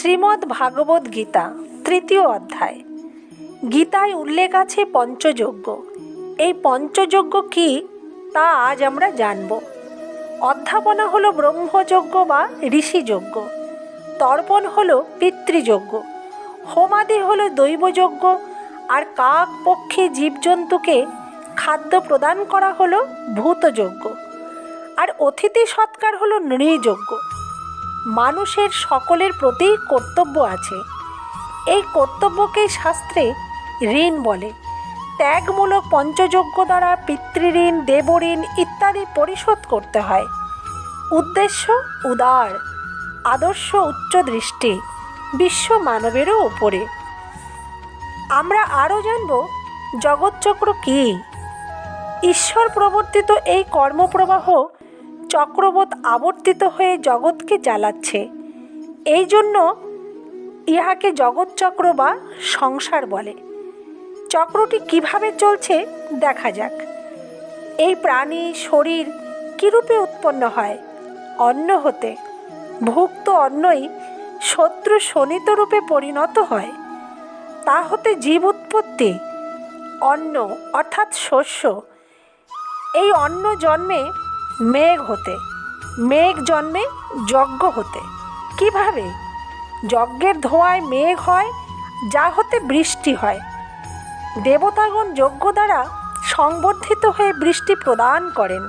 শ্রীমদ্ ভাগবত গীতা, তৃতীয় অধ্যায়। গীতায় উল্লেখ আছে পঞ্চযজ্ঞ। এই পঞ্চযজ্ঞ কি, তা আজ আমরা জানব। অধ্যাপনা হলো ব্রহ্মযজ্ঞ বা ঋষিযজ্ঞ। তর্পণ হলো পিতৃযজ্ঞ। হোমাদি হলো দৈবযজ্ঞ। আর কাক পক্ষী জীবজন্তুকে খাদ্য প্রদান করা হলো ভূতযজ্ঞ। আর অতিথি সৎকার হলো নৃযজ্ঞ। মানুষের সকলের প্রতি কর্তব্য আছে। এই কর্তব্যকেই শাস্ত্রে ঋণ বলে। ত্যাগমূলক পঞ্চযজ্ঞ দ্বারা পিতৃঋণ, দেবঋণ ইত্যাদি পরিশোধ করতে হয়। উদ্দেশ্য উদার, আদর্শ উচ্চ দৃষ্টি, বিশ্ব মানবেরও ওপরে আমরা আরও জানব, জগৎচক্র কী? ঈশ্বর প্রবর্তিত এই কর্মপ্রবাহ চক্রবৎ আবর্তিত হয়ে জগৎকে জ্বালাচ্ছে। এই জন্য ইহাকে জগৎচক্র বা সংসার বলে। চক্রটি কীভাবে চলছে দেখা যাক। এই প্রাণী শরীর কীরূপে উৎপন্ন হয়? অন্ন হতে। ভুক্ত অন্নই শত্রু শোণিত রূপে পরিণত হয়। তা হতে জীব উৎপত্তি, অন্ন অর্থাৎ শস্য। এই অন্ন জন্মে মেঘ হতে, মেঘ জন্মে যজ্ঞ হতে। কীভাবে? যজ্ঞের ধোঁয়ায় মেঘ হয়, যা হতে বৃষ্টি হয়। দেবতাগণ যজ্ঞ দ্বারা সংবর্ধিত হয়ে বৃষ্টি প্রদান করেন।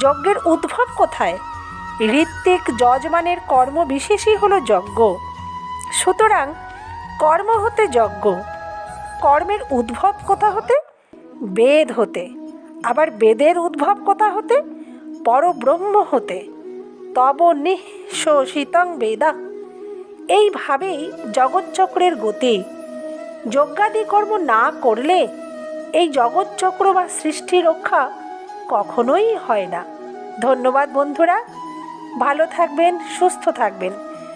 যজ্ঞের উদ্ভব কোথায়? ঋত্বিক যজমানের কর্ম বিশেষই হলো যজ্ঞ। সুতরাং কর্ম হতে যজ্ঞ। কর্মের উদ্ভব কোথা হতে বেদ হতে। আবার বেদের উদ্ভব কোথা হতে পরব্রহ্ম হতে। তব নিঃশোষিতং বেদা। এইভাবেই জগৎচক্রের গতি। যজ্ঞাদি কর্ম না করলে এই জগৎচক্র বা সৃষ্টি রক্ষা কখনোই হয় না। ধন্যবাদ বন্ধুরা। ভালো থাকবেন, সুস্থ থাকবেন।